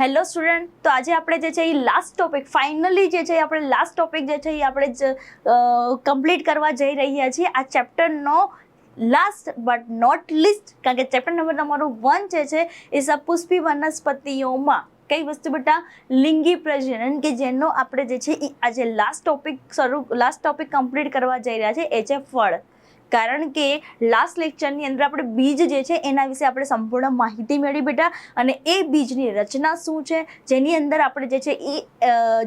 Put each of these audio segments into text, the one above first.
Hello student, તો આજે આપણે જે છે એ લાસ્ટ ટોપિક ફાઇનલી જે છે આપણે લાસ્ટ ટોપિક જે છે એ આપણે કમ્પ્લીટ કરવા જઈ રહ્યા છીએ. આ ચેપ્ટરનો લાસ્ટ બટ નોટ લિસ્ટ કારણ કે ચેપ્ટર નંબર તમારું વન જે છે એ સપુષ્પી વનસ્પતિઓમાં, કઈ વસ્તુ બેટા? લિંગી પ્રજનન, કે જેનો આપણે જે છે એ આજે લાસ્ટ ટોપિક શરૂ લાસ્ટ ટોપિક કમ્પ્લીટ કરવા જઈ રહ્યા છે એ છે ફળ. કારણ કે લાસ્ટ લેક્ચરની અંદર આપણે બીજ જે છે એના વિશે આપણે સંપૂર્ણ માહિતી મેળવી બેટા. અને એ બીજની રચના શું છે? જેની અંદર આપણે જે છે એ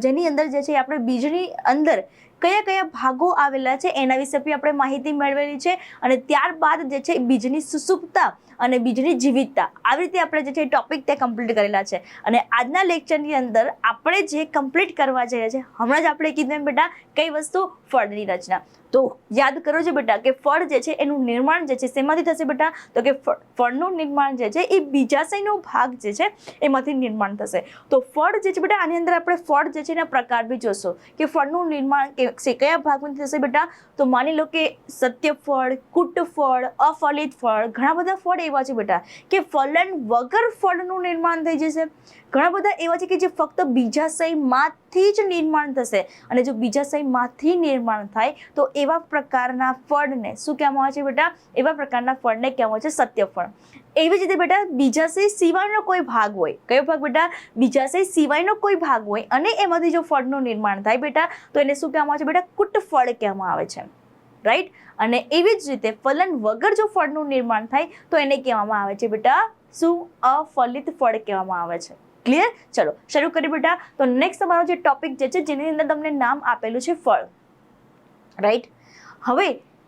જેની અંદર જે છે આપણે બીજની અંદર કયા કયા ભાગો આવેલા છે એના વિશે બી આપણે માહિતી મેળવેલી છે. અને ત્યારબાદ જે છે બીજની સુસુપ્તતા અને બીજની જીવિતતા. આવી રીતે આપણે જે છે ટોપિક તે કમ્પ્લીટ કરેલા છે. અને આજના લેક્ચરની અંદર આપણે જે કમ્પ્લીટ કરવા જઈએ છીએ હમણાં જ આપણે કીધું એમ બેટા કઈ વસ્તુ ફળની રચના. તો યાદ કરો છો બેટા કે ફળ જે છે એનું નિર્માણ જે છે શેમાંથી થશે બેટા? તો કે ફળનું નિર્માણ જે છે એ બીજાશયનો ભાગ જે છે એમાંથી નિર્માણ થશે. તો ફળ જે છે બેટા આની અંદર આપણે ફળ જે છે એના પ્રકાર બી જોશો. કે ફળનું નિર્માણ કે કયા ભાગમાંથી થશે બેટા? તો માની લો કે સત્ય ફળ, કુટ ફળ, અફલિત ફળ, ઘણા બધા ફળ એવા છે બેટા કે ફલન વગર ફળનું નિર્માણ થઈ જશે. ઘણા બધા એવા છે કે જે ફક્ત બીજાશયમાંથી જ નિર્માણ થશે અને જો બીજાશયમાંથી નિર્માણ થાય તો એવા પ્રકારના ફળને શું કહેવામાં આવે છે બેટા? એવા પ્રકારના ફળને કહેવામાં આવે છે સત્ય ફળ. એવી જ રીતે બેટા બીજાશય સિવાયનો કોઈ ભાગ હોય, કયો ભાગ બેટા? બીજાશય સિવાયનો કોઈ ભાગ હોય અને એમાંથી જો ફળનું નિર્માણ થાય બેટા તો એને શું કહેવામાં આવે છે બેટા? કુટ ફળ કહેવામાં આવે છે. રાઈટ અને એવી જ રીતે ફલન વગર જો ફળનું નિર્માણ થાય, તો એને કહેવામાં આવે છે બેટા, શું અફલિત ફળ કહેવામાં આવે છે. ક્લિયર ચલો, શરૂ કરીએ બેટા. તો નેક્સ્ટ તમારો જે ટોપિક જે છે, જેની અંદર તમને નામ આપેલું છે ફળ. રાઈટ હવે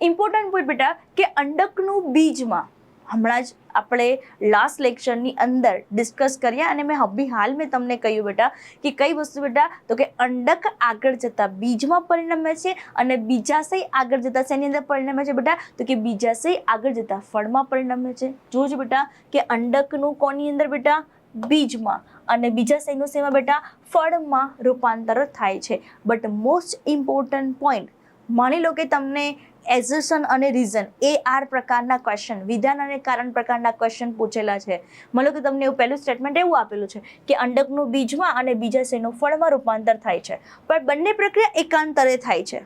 ઇમ્પોર્ટન્ટ પોઈન્ટ બેટા, કે અંડકનું બીજમાં હમણાં જ આપણે લાસ્ટ લેક્ચરની અંદર ડિસ્કસ કર્યા અને મેં હબી હાલ મેં તમને કહ્યું બેટા કે કઈ વસ્તુ બેટા? તો કે અંડક આગળ જતા બીજમાં પરિણમે છે અને બીજાશય આગળ જતા શેની અંદર પરિણમે છે બેટા? તો કે બીજાશય આગળ જતા ફળમાં પરિણમે છે. જોજો બેટા કે અંડકનું કોની અંદર બેટા? બીજમાં. અને બીજા શયનું શેમાં બેટા? ફળમાં રૂપાંતર થાય છે. બટ મોસ્ટ ઇમ્પોર્ટન્ટ પોઈન્ટ માની લો કે તમને એઝેશન અને રીઝન એ આર પ્રકારના ક્વેશ્ચન વિધાન અને કારણ પ્રકારના ક્વેશ્ચન પૂછેલા છે. મતલબ કે તમને એવું પહેલું સ્ટેટમેન્ટ એવું આપેલું છે કે અંડકનું બીજમાં અને બીજા શયનું ફળમાં રૂપાંતર થાય છે. પણ બંને પ્રક્રિયા એકાંતરે થાય છે.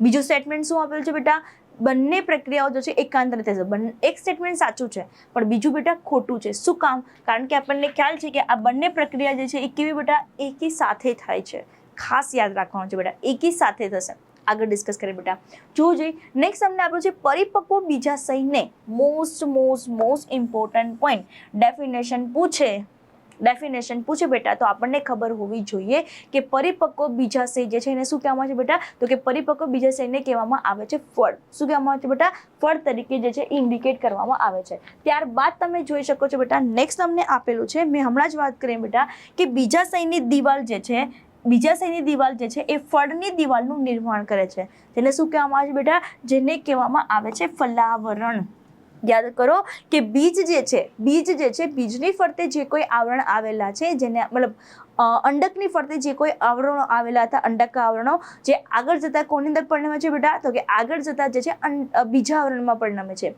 બીજું સ્ટેટમેન્ટ શું આપેલું છે બેટા? બંને પ્રક્રિયાઓ જો છે એકાંતરે થશે બંને, એક સ્ટેટમેન્ટ સાચું છે, પણ બીજું બેટા ખોટું છે. શું કામ? કારણ કે આપણને ખ્યાલ છે કે આ બંને પ્રક્રિયા જે છે એ કેવી બેટા? એકી સાથે થાય છે. ખાસ યાદ રાખવાનું છે બેટા, એકી સાથે થશે. આગળ ડિસ્કસ કરીએ બેટા. જોવું જોઈએ નેક્સ્ટ અમને આપ્યું છે પરિપક્વ બીજા સહીને most most most important point definition પૂછે. ડેફિનેશન પૂછે બેટા, તો આપણને ખબર હોવી જોઈએ કે પરિપક્વ બીજાશય જે છે એને શું કહેવામાં છે બેટા? તો કે પરિપક્વ બીજાશયને કહેવામાં આવે છે ફળ. શું કહેવામાં આવે છે બેટા? ફળ તરીકે જે છે ઇન્ડિકેટ કરવામાં આવે છે. ત્યારબાદ તમે જોઈ શકો છો બેટા નેક્સ્ટ તમને આપેલું છે, મેં હમણાં જ વાત કરી બેટા, કે બીજાશયની દિવાલ જે છે બીજાશયની દિવાલ જે છે એ ફળની દિવાલનું નિર્માણ કરે છે. તેને શું કહેવામાં આવે છે બેટા? જેને કહેવામાં આવે છે ફલાવરણ. યાદ કરો કે બીજ જે છે, બીજ જે છે, બીજની ફરતે જે કોઈ આવરણ આવેલા છે, જેને મતલબ અંડકની ફરતે જે કોઈ આવરણો આવેલા હતા, અંડક આવરણો, જે આગળ જતા કોની અંદર પરિણમે છે બેટા? તો કે આગળ જતા જે છે બીજા આવરણમાં પરિણમે છે.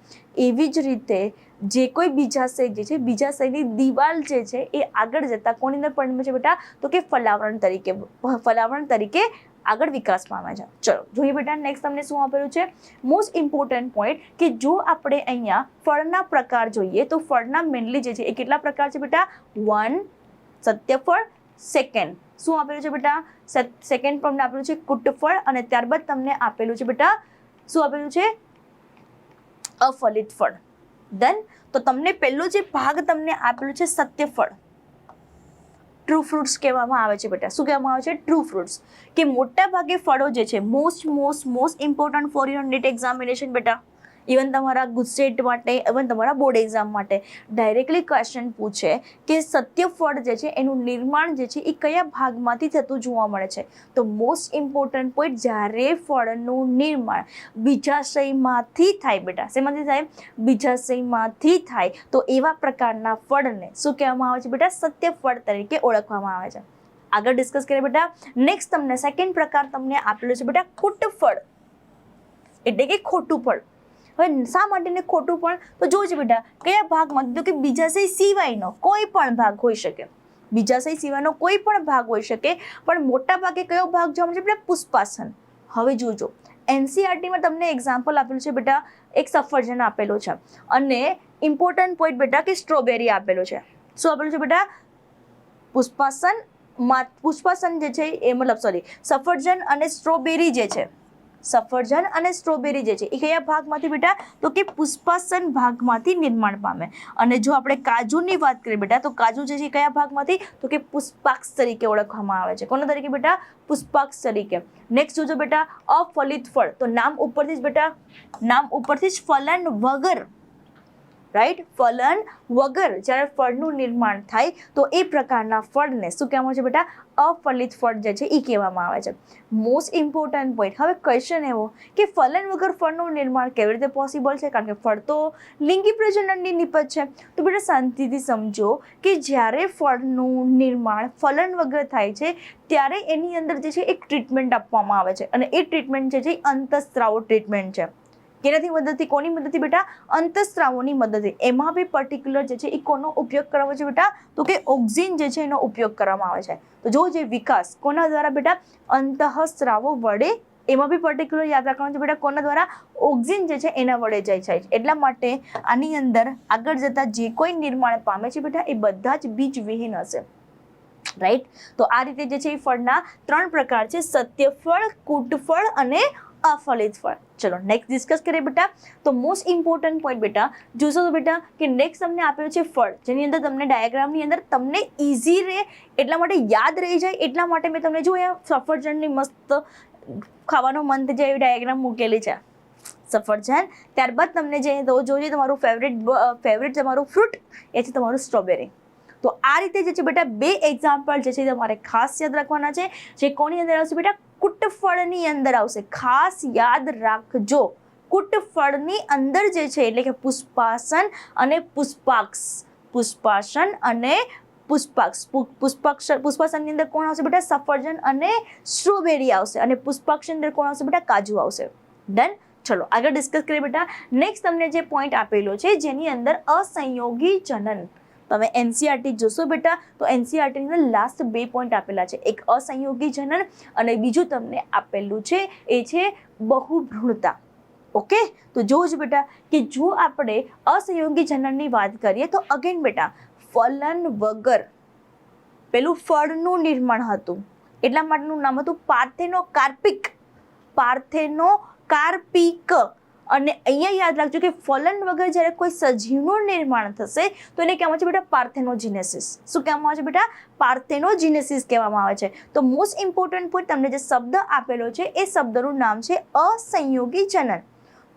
એવી જ રીતે જે કોઈ બીજા શય જે છે, બીજા શયની દિવાલ જે છે, એ આગળ જતા કોની અંદર પરિણમે છે બેટા? તો કે ફલાવરણ તરીકે ફલાવરણ તરીકે આગળ વિકાસ પામે છે. ચલો, જોઈએ બેટા નેક્સ્ટ તમને શું આપેલું છે? મોસ્ટ ઇમ્પોર્ટન્ટ પોઈન્ટ કે જો આપણે અહીંયા ફળના પ્રકાર જોઈએ, તો ફળના મેનલી જે છે, એ કેટલા પ્રકાર છે બેટા? વન સત્યફળ સેકન્ડ શું આપેલું છે બેટા? સેકન્ડ તમને આપેલું છે, કુટફળ, અને ત્યારબાદ તમને આપેલું છે બેટા, શું આપેલું છે? અફલિત ફળ. દેન તો તમને પહેલો જે ભાગ તમને આપેલું છે સત્યફળ. ટ્રુ ફ્રૂટ્સ કહેવામાં આવે છે બેટા. શું કહેવામાં આવે છે? ટ્રુ ફ્રૂટ્સ કે મોટા ભાગે ફળો જે છે most most most important for your NET examination બેટા. ઇવન તમારા ગુજસેટ માટે ઇવન તમારા બોર્ડ એક્ઝામ માટે ડાયરેક્ટલી ક્વેશ્ચન પૂછે કે સત્ય ફળ જે છે, એનું નિર્માણ જે છે, એ કયા ભાગમાંથી થતું જોવા મળે છે. તો મોસ્ટ ઇમ્પોર્ટન્ટ પોઈન્ટ જ્યારે ફળનું નિર્માણ બીજાશયમાંથી થાય બેટા. શેમાંથી થાય? બીજાશયમાંથી થાય. તો એવા પ્રકારના ફળને શું કહેવામાં આવે છે બેટા? સત્ય ફળ તરીકે ઓળખવામાં આવે છે. આગળ ડિસ્કસ કરીએ બેટા. નેક્સ્ટ તમને સેકન્ડ પ્રકાર તમને આપેલો છે બેટા, ખોટું ફળ. એટલે કે ખોટું ફળ. હવે શા માટેને ખોટું પણ? તો જોજો બેટા, કયા ભાગમાં? તો કે બીજાશય સિવાયનો કોઈ પણ ભાગ હોઈ શકે. બીજાશય સિવાયનો કોઈ પણ ભાગ હોઈ શકે, પણ મોટા ભાગે કયો ભાગ જોવા મળે છે બેટા? પુષ્પાસન. હવે જોજો, એનસીઆરટીમાં તમને એક્ઝામ્પલ આપેલું છે બેટા, એક સફરજન આપેલો છે. અને ઇમ્પોર્ટન્ટ પોઈન્ટ બેટા કે સ્ટ્રોબેરી આપેલો છે. શું આપેલું છે બેટા? પુષ્પાસન પુષ્પાસન જે છે એ મતલબ સોરી સફરજન અને સ્ટ્રોબેરી જે છે. સફરજન અને સ્ટ્રોબેરી જે છે, એ કયા ભાગમાંથી બેટા? તો કે પુષ્પાસન ભાગમાંથી નિર્માણ પામે. અને જો આપણે કાજુની વાત કરીએ બેટા, તો કાજુ જે છે કયા ભાગમાંથી? તો કે પુષ્પાક્ષ તરીકે ઓળખવામાં આવે છે. કોના તરીકે બેટા? પુષ્પાક્ષ તરીકે. નેક્સ્ટ જોજો બેટા, અફલિત ફળ. તો નામ ઉપરથી જ બેટા, નામ ઉપરથી જ ફલન વગર રાઈટ ફલન વગર જ્યારે ફળનું નિર્માણ થાય તો એ પ્રકારના ફળને શું કહેવામાં છે બેટા? અફલિત ફળ જે છે એ કહેવામાં આવે છે. મોસ્ટ ઇમ્પોર્ટન્ટ પોઈન્ટ હવે ક્વેશ્ચન એવો કે ફલન વગર ફળનું નિર્માણ કેવી રીતે પોસિબલ છે? કારણ કે ફળ તો લિંગી પ્રજનનની નિપજ છે. તો બેટા શાંતિથી સમજો કે જ્યારે ફળનું નિર્માણ ફલન વગર થાય છે, ત્યારે એની અંદર જે છે એક ટ્રીટમેન્ટ આપવામાં આવે છે. અને એ ટ્રીટમેન્ટ જે છે એ અંતસ્ત્રાવો ટ્રીટમેન્ટ છે. કેનાથી મદદથી, કોની મદદથી બેટા? અંતસ્ત્રાવોની મદદથી. એમાં બી પર્ટિક્યુલર જે છે એ કોનો ઉપયોગ કરવામાં છે બેટા? તો કે ઓક્સિજન જે છે એનો ઉપયોગ કરવામાં આવે છે. તો જો જે વિકાસ, કોના દ્વારા બેટા? અંતઃસ્ત્રાવો વડે. એમાં બી પર્ટિક્યુલર યાદ રાખવાનું છે બેટા, કોના દ્વારા? ઓક્સિજન જે છે એના વડે જાય છે. એટલા માટે આની અંદર આગળ જતા જે કોઈ નિર્માણ પામે છે બેટા, એ બધા જ બીજવિહીન હશે. રાઈટ તો આ રીતે જે છે એ ફળના ત્રણ પ્રકાર છે. સત્યફળ, કૂટફળ ફળ કૂટ ફળ એ અફલિત ફળ ચલો નેક્સ્ટ ડિસ્કસ કરીએ બેટા. તો મોસ્ટ ઇમ્પોર્ટન્ટ પોઈન્ટ બેટા, જોશો તો બેટા, કે નેક્સ્ટ તમને આપેલું છે ફળ. જેની અંદર તમને ડાયાગ્રામની અંદર તમને ઇઝી રહે, એટલા માટે યાદ રહી જાય, એટલા માટે મેં તમને જો અહીંયા સફરજનની મસ્ત ખાવાનો મન થઈ જાય એવી ડાયાગ્રામ મૂકેલી છે. સફરજન, ત્યારબાદ તમને જે જોઈએ, તમારું ફેવરેટ ફેવરેટ તમારું ફ્રૂટ એ છે તમારું સ્ટ્રોબેરી તો આ રીતે જે છે બેટા, બે એક્ઝામ્પલ જે છે તમારે ખાસ યાદ રાખવાના છે, જે કોની અંદર આવશે બેટા? કુટફળની અંદર આવશે. ખાસ યાદ રાખજો. કુટફળની અંદર જે છે, એટલે કે પુષ્પાસન અને પુષ્પાક્ષ. પુષ્પાસન અને પુષ્પાક્ષ. પુષ્પાક્ષ, પુષ્પાસનની અંદર કોણ આવશે બેટા? સફરજન અને સ્ટ્રોબેરી આવશે. અને પુષ્પાક્ષની અંદર કોણ આવશે બેટા? કાજુ આવશે. ડન? ચલો, આગળ ડિસ્કસ કરીએ બેટા. નેક્સ્ટ તમને જે પોઈન્ટ આપેલો છે, જેની અંદર અસંયોગી જનન. તમે એનસીઆરટી જોશો બેટા? તો એનસીઆરટીની અંદર લાસ્ટ બે પોઈન્ટ આપેલા છે. એક અસંયોગી જનન અને બીજું તમને આપેલું છે, એ છે બહુભ્રૂણતા. ઓકે? તો જોજ બેટા કે જો આપણે અસંયોગી જનનની વાત કરીએ તો અગેન બેટા, ફલન વગર પેલું ફળનું નિર્માણ હતું. એટલા માટેનું નામ હતું પાર્થેનો કાર્પિક પાર્થેનો કાર્પિક અને અહીંયા યાદ રાખજો કે ફલન વગર જ્યારે કોઈ સજીવનું નિર્માણ થશે, તો એને કહેવામાં આવે છે બેટા? પાર્થેનોજીનેસિસ. શું કહેવામાં આવે છે બેટા? પાર્થેનોજીનેસિસ કહેવામાં આવે છે. તો મોસ્ટ ઇમ્પોર્ટન્ટ પોઈન્ટ તમને જે શબ્દ આપેલો છે, એ શબ્દનું નામ છે અસંયોગી જનન.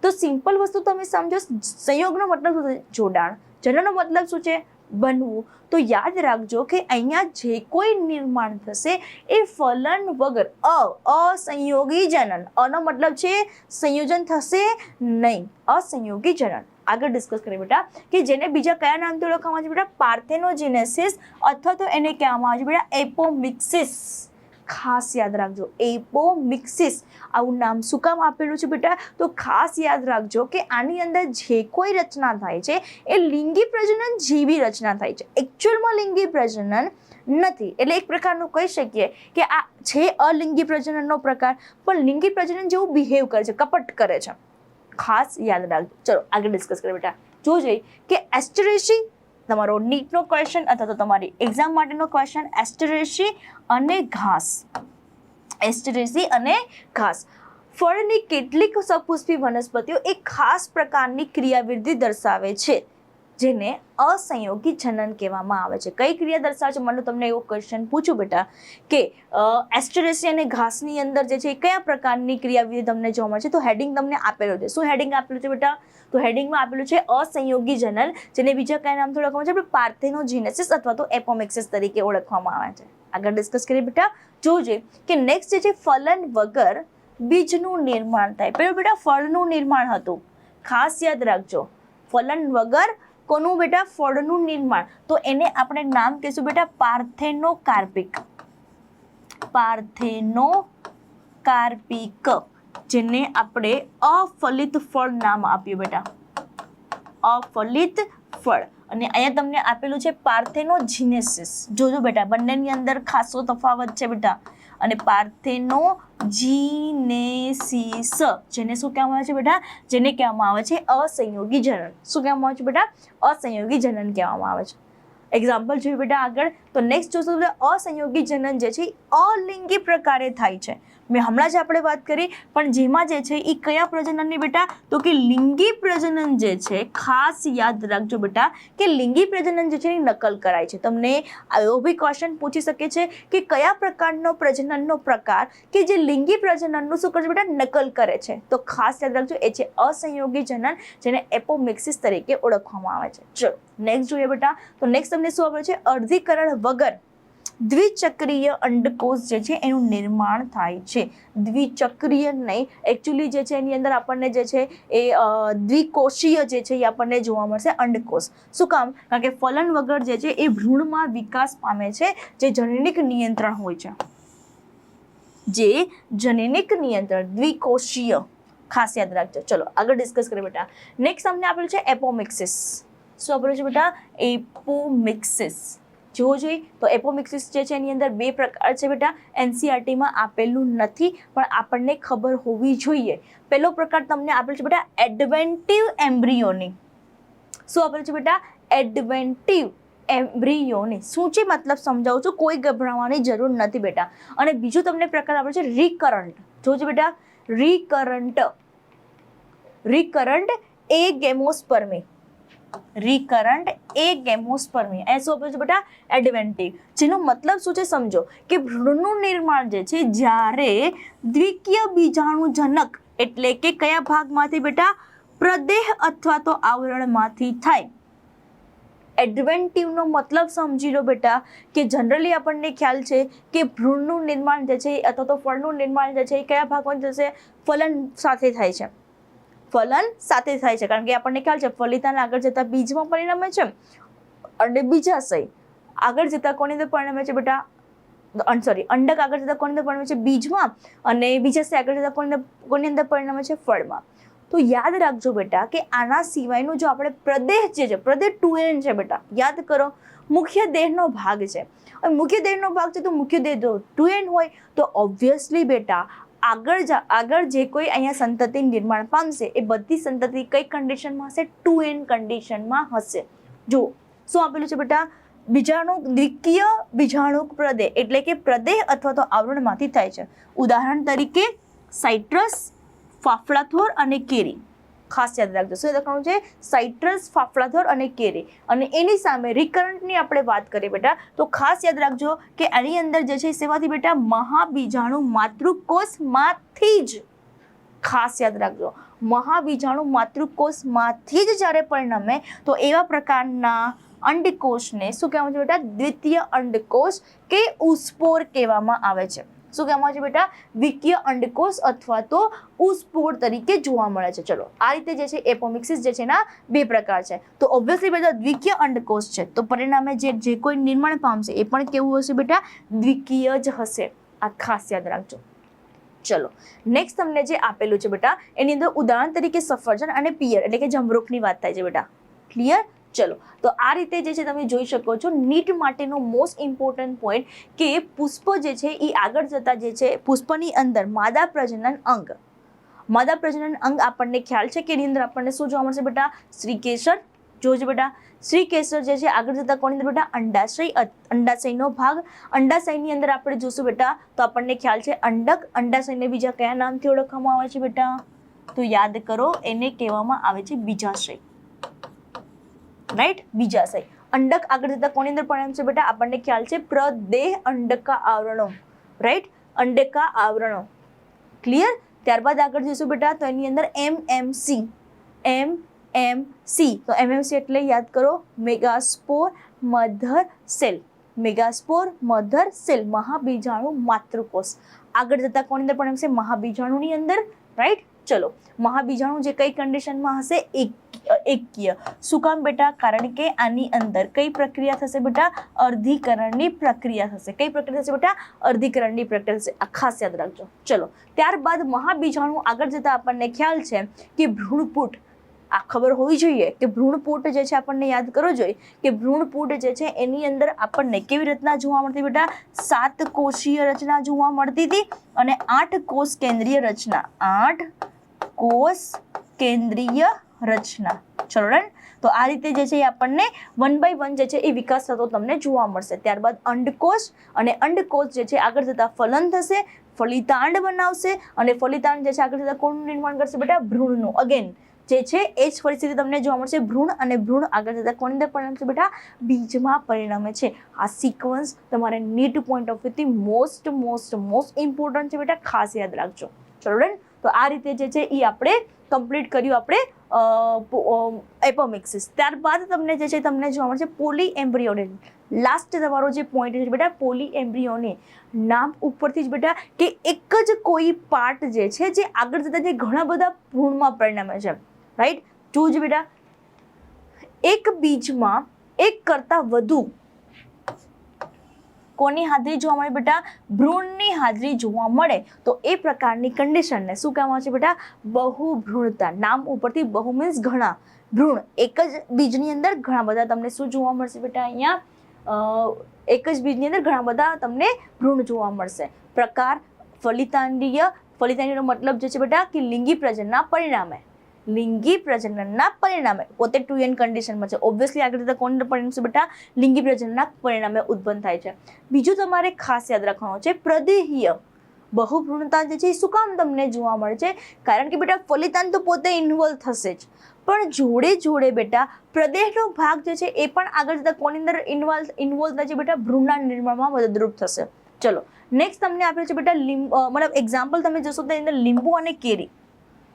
તો સિમ્પલ વસ્તુ તમે સમજો, સંયોગનો મતલબ શું છે? જોડાણ. જનનનો મતલબ શું છે? બનવું. તો યાદ રાખજો કે અહીંયા જે કોઈ નિર્માણ થશે એ ફલન વગર અ, અસંયોગી જનન. અનો મતલબ છે સંયોજન થશે નહીં. અસંયોગી જનન. આગળ ડિસ્કસ કરીએ બેટા કે જેને બીજા કયા નામથી ઓળખવામાં આવે છે બેટા? પાર્થેનોજીનેસિસ અથવા તો એને કહેવામાં આવે છે બેટા એપોમિક્સિસ ખાસ યાદ રાખજો. એપોમિક્સિસ આવું નામ શું કામ આપેલું છે બેટા? તો ખાસ યાદ રાખજો કે આની અંદર જે કોઈ રચના થાય છે, એ લિંગી પ્રજનન જેવી રચના થાય છે. એકચ્યુઅલમાં લિંગી પ્રજનન નથી. એટલે એક પ્રકારનું કહી શકીએ કે આ છે અલિંગી પ્રજનનનો પ્રકાર, પણ લિંગી પ્રજનન જેવું બિહેવ કરે છે, કપટ કરે છે. ખાસ યાદ રાખજો. ચલો આગળ ડિસ્કસ કરીએ બેટા. જોજે કે એસ્ટરેસી તમારો નીટનો ક્વેશ્ચન અથવા તો તમારી એક્ઝામ માટેનો ક્વેશ્ચન એસ્ટરેસી અને ઘાસ. એસ્ટરેસી અને ઘાસ. ફળની કેટલીક સપુષ્પી વનસ્પતિઓ એક ખાસ પ્રકારની ક્રિયાવિધિ દર્શાવે છે. જેને અસંયોગી જનન કહેવામાં આવે છે. કઈ ક્રિયા દર્શાવે છે? મને તમને એવો ક્વેશ્ચન પૂછું બેટા કે એસ્ટરેસી અને ઘાસની અંદર જે છે કયા પ્રકારની ક્રિયાવિધિ તમને જોવા મળે છે? તો હેડિંગ તમને આપેલું છે. શું હેડિંગ આપેલું છે બેટા? તો હેડિંગમાં આપેલું છે અસંયોગી જનન, જેને બીજા કયા નામથી ઓળખવામાં છે? આપણે પાર્થેનોજીનેસિસ અથવા તો એપોમેક્સિસ તરીકે ઓળખવામાં આવે છે. આગળ ડિસ્કસ કરીએ બેટા. જોજે કે નેક્સ્ટ જે છે ફલન વગર બીજનું નિર્માણ થાય. પેલું બેટા ફળનું નિર્માણ હતું. ખાસ યાદ રાખજો. ફલન વગર કોનું બેટા? ફળનું નિર્માણ. તો એને આપણે નામ કહીશું બેટા પાર્થેનો કાર્પિક. પાર્થેનો કાર્પિક, જેને આપણે અફલિત ફળ નામ આપ્યું બેટા. અફલિત ફળ. અને અહીંયા તમને આપેલું છે પાર્થેનોજીનેસિસ. જોજો બેટા, બંનેની અંદર ખાસો તફાવત છે બેટા. અને પાર્થેનો જીનેસિસ, જેને શું કહેવામાં આવે છે બેટા? જેને કહેવામાં આવે છે અસંયોગી જનન. શું કહેવામાં આવે છે બેટા? અસંયોગી જનન કહેવામાં આવે છે. એક્ઝામ્પલ જોઈએ બેટા આગળ. તો નેક્સ્ટ જોશું અસંયોગી જનન જે છે અલિંગી પ્રકારે થાય છે. મેં હમણાં જ આપણે વાત કરી, પણ જેમાં જે છે એ કયા પ્રજનનની બેટા? તો કે લિંગી પ્રજનન જે છે, ખાસ યાદ રાખજો બેટા, કે લિંગી પ્રજનન જે છે એ નકલ કરાય છે. તમને એવો બી ક્વેશ્ચન પૂછી શકે છે કે કયા પ્રકારનો પ્રજનનનો પ્રકાર કે જે લિંગી પ્રજનનનું શું કરે છે બેટા? નકલ કરે છે. તો ખાસ યાદ રાખજો, એ છે અસંયોગી જનન, જેને એપોમિક્સિસ તરીકે ઓળખવામાં આવે છે. ચલો નેક્સ્ટ જોઈએ બેટા. તો નેક્સ્ટ તમને શું આવે છે? અર્ધીકરણ વગર દ્વિચક્રીય અંડકોષ જે છે એનું નિર્માણ થાય છે. દ્વિચક્રીય નહીં એકચ્યુઅલી જે છે એની અંદર આપણને જે છે એ દ્વિકોષીય જે છે એ આપણને જોવા મળશે અંડકોષ. શું કામ? કારણ કે ફલન વગર જે છે એ ભ્રૂણમાં વિકાસ પામે છે, જે જનનિક નિયંત્રણ હોય છે. જે જનનિક નિયંત્રણ, દ્વિકોષીય. ખાસ યાદ રાખજો. ચલો, આગળ ડિસ્કસ કરીએ બેટા. નેક્સ્ટ અમને આપેલું છે એપોમિક્સિસ શું આપેલું છે બેટા? એપોમિક્સિસ જોવો જોઈએ તો એપોમિક્સિસ જે છે એની અંદર બે પ્રકાર છે બેટા. એનસીઆરટીમાં આપેલું નથી, પણ આપણને ખબર હોવી જોઈએ. પહેલો પ્રકાર તમને આપેલ છે બેટા એડવેન્ટિવ એમ્બ્રિયોની. શું આપેલું છે બેટા? એડવેન્ટિવ એમ્બ્રિયોને. શું છે? મતલબ સમજાવું છું, કોઈ ગભરાવાની જરૂર નથી બેટા. અને બીજું તમને પ્રકાર આપેલું છે રિકરન્ટ. જોજો બેટા? રિકરન્ટ. રિકરન્ટ એ ગેમોસ્પર્મી. રિકરન્ટ એ ગેમોસ્પર્મી એ શું આપેલું છે બેટા? એડવેન્ટિવ જેનો મતલબ શું છે સમજો? કે ભ્રૂણનું નિર્માણ જે છે, જ્યારે દ્વિકીય બીજાણુજનક એટલે કે કયા ભાગમાંથી બેટા? પ્રદેહ અથવા તો આવરણમાંથી થાય. એડવેન્ટિવનો મતલબ સમજી લો બેટા, કે જનરલી આપણને ખ્યાલ છે કે ભ્રૂણનું નિર્માણ જે છે અથવા તો ફળનું નિર્માણ જે છે એ કયા ભાગમાં જશે? ફલન સાથે થાય છે. ફલન સાથે થાય છે. કારણ કે આપણને ખ્યાલ છે, ફલિતાના આગળ જતા બીજમાં પરિણમે છે. અને બીજાશય આગળ જતા કોની અંદર પરિણમે છે બેટા? સોરી અંડક આગળ જતા કોની અંદર પરિણમે છે? બીજમાં. અને બીજાશય આગળ જતા કોની કોની અંદર પરિણમે છે? ફળમાં. તો યાદ રાખજો બેટા કે આના સિવાયનું જો આપણે પ્રદેહ જે છે, પ્રદેહ ટુ એન છે બેટા. યાદ કરો, મુખ્ય દેહનો ભાગ છે. મુખ્ય દેહનો ભાગ છે તો મુખ્ય દેહ જો ટુ એન હોય તો ઓબ્વિયસલી બેટા આગળ આગળ જે કોઈ અહીંયા સંતતિ નિર્માણ પામશે, એ બધી સંતતિ કઈ કન્ડિશનમાં હશે? ટુ એન કન્ડિશનમાં હશે. જો શું આપેલું છે બેટા? બીજાણુ દ્વિકીય બીજાણુક પ્રદેહ, એટલે કે પ્રદેહ અથવા તો આવરણમાંથી થાય છે. ઉદાહરણ તરીકે સાઇટ્રસ, ફાફડાથોર અને કેરી. ખાસ યાદ રાખજો. શું લખવાનું છે? સાઇટ્રસ ફાફડાથોર અને કેરી. અને એની સામે રિકરન્ટની આપણે વાત કરીએ બેટા, તો ખાસ યાદ રાખજો કે આની અંદર જે છે સેવાથી બેટા? મહાબીજાણુ માતૃકોષમાંથી જ. ખાસ યાદ રાખજો. મહાબીજાણુ માતૃકોષમાંથી જ જ્યારે પરિણમે તો એવા પ્રકારના અંડકોષને શું કહેવામાં છે બેટા? દ્વિતીય અંડકોષ કે ઉસ્પોર કહેવામાં આવે છે. શું કહેવામાં આવે છે બેટા? વિકીય અંડકોષ અથવા તો ઉસ્પોર તરીકે જોવા મળે છે. ચલો, આ રીતે જે છે, એપોમિક્સિસ જે છે એના બે પ્રકાર છે. તો ઓબ્વિયસલી બેટા દ્વિકીય અંડકોષ છે. તો પરિણામે જે જે કોઈ નિર્માણ પામશે એ પણ કેવું હશે બેટા? દ્વિકીય જ હશે. આ ખાસ યાદ રાખજો. ચલો નેક્સ્ટ તમને જે આપેલું છે બેટા, એની અંદર ઉદાહરણ તરીકે સફરજન અને પિયર, એટલે કે જમરૂખની વાત થાય છે બેટા. ક્લિયર ચલો, તો આ રીતે જે છે તમે જોઈ શકો છો, નીટ માટેનો મોસ્ટ ઇમ્પોર્ટન્ટ પોઈન્ટ કે પુષ્પ જે છે એ આગળ જતા જે છે, પુષ્પની અંદર માદા પ્રજનન અંગ. માદા પ્રજનન અંગ આપણને ખ્યાલ છે કે એની અંદર આપણને શું જોવા મળશે બેટા? શ્રીકેસર જોજો બેટા શ્રીકેસર જે છે આગળ જતા કોની અંદર બેટા? અંડાશય, અંડાશયનો ભાગ. અંડાશયની અંદર આપણે જોશું બેટા, તો આપણને ખ્યાલ છે અંડક. અંડાશયને બીજા કયા નામથી ઓળખવામાં આવે છે બેટા? તો યાદ કરો, એને કહેવામાં આવે છે બીજાશય. રાઈટ બીજાશય અંડક આગળ જતા કોની અંદર પરિણામ છે બેટા? આપણને ખ્યાલ છે પ્રદેહ અંડકા આવરણો. રાઈટ અંડકા આવરણો. ક્લિયર ત્યારબાદ આગળ જઈશું બેટા, તો એની અંદર એમ M C M M C તો એમ એમ સી એટલે યાદ કરો, megaspore mother cell. Megaspore mother cell, મહાબીજાણુ માતૃકોષ. આગળ જતા કોની અંદર પરિણામ છે? મહાબીજાણુની અંદર. રાઈટ ચલો. મહાબીજાણુ જે કઈ કન્ડિશનમાં હશે? એક એકકીય શું કામ બેટા? કારણ કે આની અંદર કઈ પ્રક્રિયા થશે બેટા? અર્ધીકરણની પ્રક્રિયા થશે. કઈ પ્રક્રિયા થશે બેટા? અર્ધીકરણની પ્રક્રિયા થશે. આ ખાસ યાદ રાખજો. ચલો, ત્યારબાદ મહાબીજાણુ આગળ જતા આપણને ખ્યાલ છે કે ભ્રૂણપુટ, આ ખબર હોવી જોઈએ કે ભ્રૂણપુટ જે છે આપણને યાદ કરવો જોઈએ કે ભ્રૂણપુટ જે છે એની અંદર આપણને કેવી રચના જોવા મળતી બેટા? સાત કોષીય રચના જોવા મળતી હતી અને આઠ કોષ કેન્દ્રીય રચના. આઠ કોષ કેન્દ્રીય રચના. ડન તો આ રીતે જે છે એ આપણને વન બાય વન જે છે એ વિકાસ થતો તમને જોવા મળશે. ત્યારબાદ અંડકોષ અને અંડકોષ જે છે આગળ જતા ફલન થશે, ફલિતાંડ બનાવશે અને ફલિતાંડ જે છે આગળ જતા કોણનું નિર્માણ કરશે બેટા? ભ્રૂણનું. અગેન જે છે એ જ પરિસ્થિતિ તમને જોવા મળશે. ભ્રૂણ અને ભ્રૂણ આગળ જતા કોની અંદર પરિણમશે બેટા? બીજમાં પરિણમે છે. આ સિક્વન્સ તમારે નીટ પોઈન્ટ ઓફ વ્યૂથી મોસ્ટ મોસ્ટ મોસ્ટ ઇમ્પોર્ટન્ટ છે બેટા. ખાસ યાદ રાખજો. ચલો તો આ રીતે જે છે એ આપણે કમ્પ્લીટ કર્યું આપણે એપોમિક્સિસ ત્યારબાદ તમને જે છે, તમને જોવા મળશે પોલી એમ્બ્રિયોને લાસ્ટ તમારો જે પોઈન્ટ છે બેટા પોલી એમ્બ્રિયોને નામ ઉપરથી જ બેટા, કે એક જ કોઈ પાર્ટ જે છે, જે આગળ જતા જે ઘણા બધા ભ્રૂણમાં પરિણમે છે. રાઈટ જોજો બેટા. એક બીજમાં એક કરતાં વધુ કોની હાજરી જોવા મળે બેટા? ભ્રૂણની હાજરી જોવા મળે. તો એ પ્રકારની કન્ડિશનને શું કહેવામાં આવે છે બેટા? બહુભ્રૂણતા. નામ ઉપરથી બહુ મીન્સ ઘણા. ભ્રૂણ, એક જ બીજની અંદર ઘણા બધા તમને શું જોવા મળશે બેટા અહીંયા? એક જ બીજની અંદર ઘણા બધા તમને ભ્રૂણ જોવા મળશે. પ્રકાર, ફલિતાંડીય. ફલિતાંડીનો મતલબ જે છે બેટા કે લિંગી પ્રજનના પરિણામે. લિંગી પ્રજનનના પરિણામે. પોતે ટુ એન કન્ડિશનમાં છે. ઓબ્વિયસલી આગળ જતા કોણ પરિણામ છે બેટા? લિંગી પ્રજનનના પરિણામે ઉત્પન્ન થાય છે. બીજું તમારે ખાસ યાદ રાખવાનું છે, પ્રદેહીય બહુભ્રૂણતા જે છે, એ શું કામ તમને જોવા મળે છે? કારણ કે બેટા ફલિતાન તો પોતે ઇન્વોલ્વ થશે જ. પણ જોડે જોડે બેટા પ્રદેશનો ભાગ જે છે, એ પણ આગળ જતા કોની અંદર ઇન્વોલ્વ ઇન્વોલ્વ થાય છે બેટા? ભ્રૂણના નિર્માણમાં મદદરૂપ થશે. ચલો નેક્સ્ટ તમને આપેલ છે બેટા, લીંબ મતલબ એક્ઝામ્પલ તમે જોશો તો એની અંદર લીંબુ અને કેરી.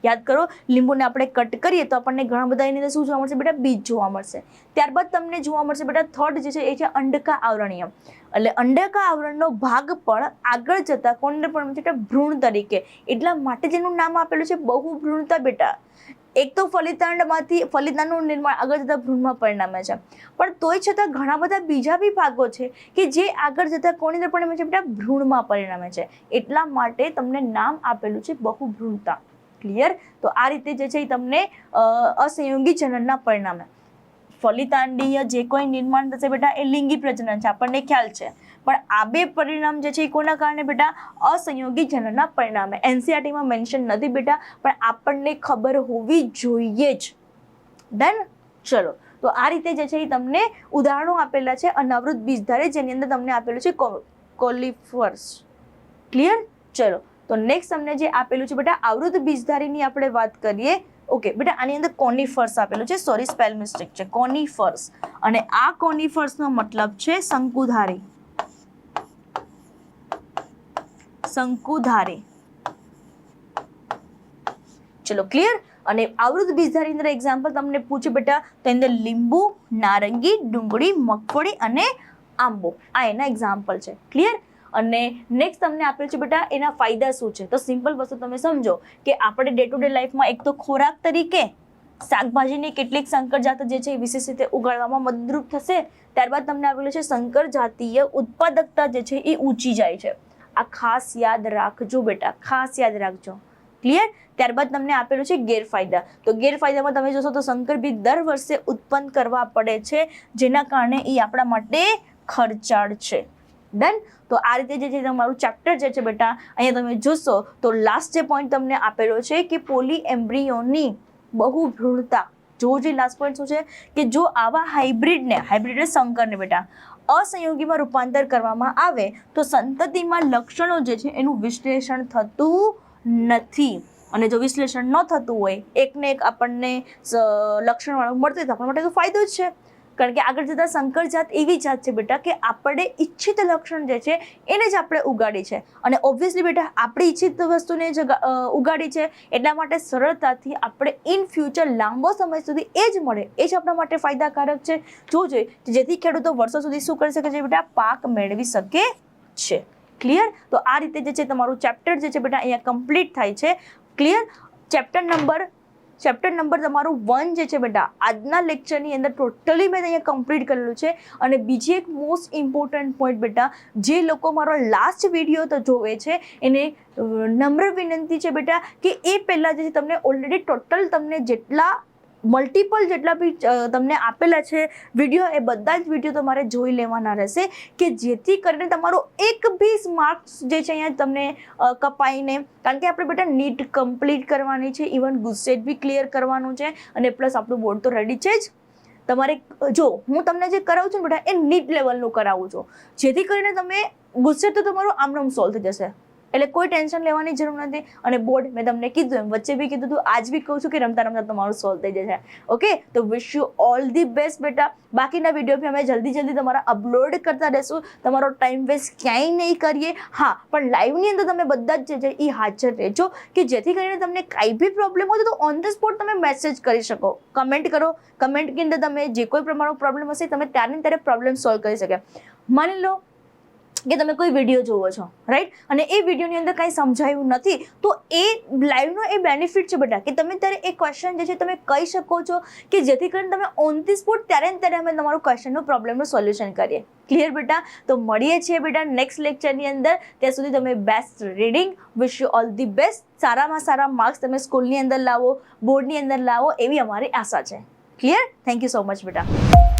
યાદ કરો, લીંબુને આપણે કટ કરીએ તો આપણને ઘણા બધા એની અંદર શું જોવા મળશે બેટા? બીજ જોવા મળશે. ત્યારબાદ તમને જોવા મળશે બેટા થર્ડ જે છે એ છે અંડકા આવરણીય. એટલે અંડકા આવરણનો ભાગ પણ આગળ જતા કોને પણ બેટા ભ્રૂણ તરીકે. એટલા માટે જેનું નામ આપેલું છે બહુ ભ્રૂણતા બેટા. એક તો ફલિતાંડમાંથી, ફલિતાંડનું નિર્માણ આગળ જતા ભ્રૂણમાં પરિણામે છે. પણ તોય છતાં ઘણા બધા બીજા બી ભાગો છે કે જે આગળ જતા કોની અંદર પરિણામે છે બેટા ભ્રૂણમાં પરિણામે છે. એટલા માટે તમને નામ આપેલું છે બહુભ્રૂણતા. ક્લિયર તો આ રીતે જે છે એ તમને અસંયોગી જનનના પરિણામે. ફલિતાંડીય જે કોઈ નિર્માણ થશે બેટા, એ લિંગી પ્રજનન છે, આપણને ખ્યાલ છે. પણ આ બે પરિણામ જે છે એ કોના કારણે બેટા? અસંયોગી જનનના પરિણામે. એનસીઆરટીમાં મેન્શન નથી બેટા, પણ આપણને ખબર હોવી જોઈએ જ. ડન ચલો. તો આ રીતે જે છે એ તમને ઉદાહરણો આપેલા છે, અનાવૃત બીજધારે, જેની અંદર તમને આપેલું છે કોલિફર્સ. ક્લિયર ચલો. તો નેક્સ્ટ તમને જે આપેલું છે બેટા આવૃત બીજધારીની આપણે વાત કરીએ. ઓકે બેટા, આની અંદર કોનીફર્સ આપેલું છે. સોરી સ્પેલ મિસ્ટેક છે. કોનીફર્સ. અને આ કોનીફર્સનો મતલબ છે શંકુધારી. શંકુધારી. ચલો ક્લિયર અને આવૃત બીજધારી અંદર એક્ઝામ્પલ તમને પૂછે બેટા, તો અંદર લીંબુ, નારંગી, ડુંગળી, મગફળી અને આંબો. આ એના એક્ઝામ્પલ છે. ક્લિયર અને નેક્સ્ટ તમને આપેલ છે બેટા, એના ફાયદા શું છે? તો સિમ્પલ વસ્તુ તમે સમજો કે આપણે ડે ટુ ડે લાઈફમાં એક તો ખોરાક તરીકે શાકભાજીની કેટલીક સંકર જાત જે છે એ વિશેષ રીતે ઉગાડવામાં મદદરૂપ થશે. ત્યારબાદ તમને આપેલું છે સંકર જાતીય ઉત્પાદકતા જે છે એ ઊંચી જાય છે. આ ખાસ યાદ રાખજો બેટા, ખાસ યાદ રાખજો. ક્લિયર ત્યારબાદ તમને આપેલું છે ગેરફાયદા. તો ગેરફાયદામાં તમે જોશો તો સંકર બીજ દર વર્ષે ઉત્પન્ન કરવા પડે છે, જેના કારણે એ આપણા માટે ખર્ચાળ છે. ડન તો આ રીતે જે છે તમારું ચેપ્ટર જે છે બેટા, અહીંયા તમે જોશો, તો લાસ્ટ જે પોઈન્ટ તમને આપેલો છે કે પોલી એમ્બ્રિયોની બહુ ભ્રૂણતા. જો જે લાસ્ટ પોઈન્ટ શું છે? કે જો આવા હાઇબ્રિડને હાઇબ્રિડ શંકરને બેટા, અસંયોગીમાં રૂપાંતર કરવામાં આવે, તો સંતતિમાં લક્ષણો જે છે એનું વિશ્લેષણ થતું નથી. અને જો વિશ્લેષણ ન થતું હોય, એકને એક આપણને લક્ષણવાળું મળતું હોય તો આપણા માટે તો ફાયદો જ છે. કારણ કે આગળ જતાં સંકર જાત એવી જાત છે બેટા કે આપણે ઈચ્છિત લક્ષણ જે છે એને જ આપણે ઉગાડી છે. અને ઓબ્વિયસલી બેટા આપણી ઈચ્છિત વસ્તુને જ ઉગાડી છે. એટલા માટે સરળતાથી આપણે ઇન ફ્યુચર લાંબો સમય સુધી એ જ મળે. એ જ આપણા માટે ફાયદાકારક છે. જો જોઈએ જેથી ખેડૂતો વર્ષો સુધી શું કરી શકે છે બેટા? પાક મેળવી શકે છે. ક્લિયર તો આ રીતે જે છે તમારું ચેપ્ટર જે છે બેટા અહીંયા કમ્પ્લીટ થાય છે. Clear chapter number chapter number તમારું વન જે છે બેટા, આજના લેક્ચરની અંદર ટોટલી મેં અહીંયા કમ્પ્લીટ કરેલું છે. અને બીજી એક મોસ્ટ ઇમ્પોર્ટન્ટ પોઈન્ટ બેટા, જે લોકો મારો લાસ્ટ વીડિયો તો જોવે છે, એને નમ્ર વિનંતી છે બેટા કે એ પહેલાં જે તમને ઓલરેડી ટોટલ તમને જેટલા મલ્ટિપલ જેટલા બી તમને આપેલા છે વીડિયો એ બધા જ વીડિયો તમારે જોઈ લેવાના રહેશે કે જેથી કરીને તમારો એક બી માર્ક્સ જે છે અહીંયા તમને કપાઈને, કારણ કે આપણે બેટા નીટ કમ્પ્લીટ કરવાની છે ઇવન ગુસ્સેટ બી ક્લિયર કરવાનું છે, અને પ્લસ આપણું બોર્ડ તો રેડી છે જ. તમારે જો, હું તમને જે કરાવું છું ને બેટા, એ નીટ લેવલનું કરાવું છું. જેથી કરીને તમે ગુસ્સે તો તમારું આમનામ સોલ્વ થઈ જશે. એટલે કોઈ ટેન્શન લેવાની જરૂર નથી. અને બોર્ડ મેં તમને કીધું એમ, વચ્ચે બી કીધું હતું આજ બી કહું છું કે રમતા રમતા તમારું સોલ્વ થઈ જશે. ઓકે તો wish you all the best બેટા. બાકીના વીડિયો બી અમે જલ્દી જલ્દી તમારા અપલોડ કરતા રહેશું. તમારો ટાઈમ વેસ્ટ ક્યાંય નહીં કરીએ. હા, પણ લાઈવની અંદર તમે બધા જ છે એ હાજર રહેજો કે જેથી કરીને તમને કાંઈ બી પ્રોબ્લેમ હોય તો ઓન ધ સ્પોટ તમે મેસેજ કરી શકો. કમેન્ટ કરો. કમેન્ટની અંદર તમે જે કોઈ પ્રમાણનો પ્રોબ્લેમ હશે તમે ત્યારે ત્યારે પ્રોબ્લેમ સોલ્વ કરી શકે. માની લો કે તમે કોઈ વીડિયો જોવો છો રાઈટ અને એ વિડીયોની અંદર કાંઈ સમજાયું નથી, તો એ લાઈવનો એ બેનિફિટ છે બેટા કે તમે ત્યારે એ ક્વેશ્ચન જે છે તમે કહી શકો છો કે જેથી કરીને તમે ઓન ધી સ્પોટ ત્યારે ને ત્યારે અમે તમારું ક્વેશ્ચનનું પ્રોબ્લેમનું સોલ્યુશન કરીએ. ક્લિયર બેટા? તો મળીએ છીએ બેટા નેક્સ્ટ લેક્ચરની અંદર. ત્યાં સુધી તમે best reading wish you all the best સારામાં સારા માર્ક્સ તમે સ્કૂલની અંદર લાવો બોર્ડની અંદર લાવો, એવી અમારી આશા છે. Clear thank you so much બેટા.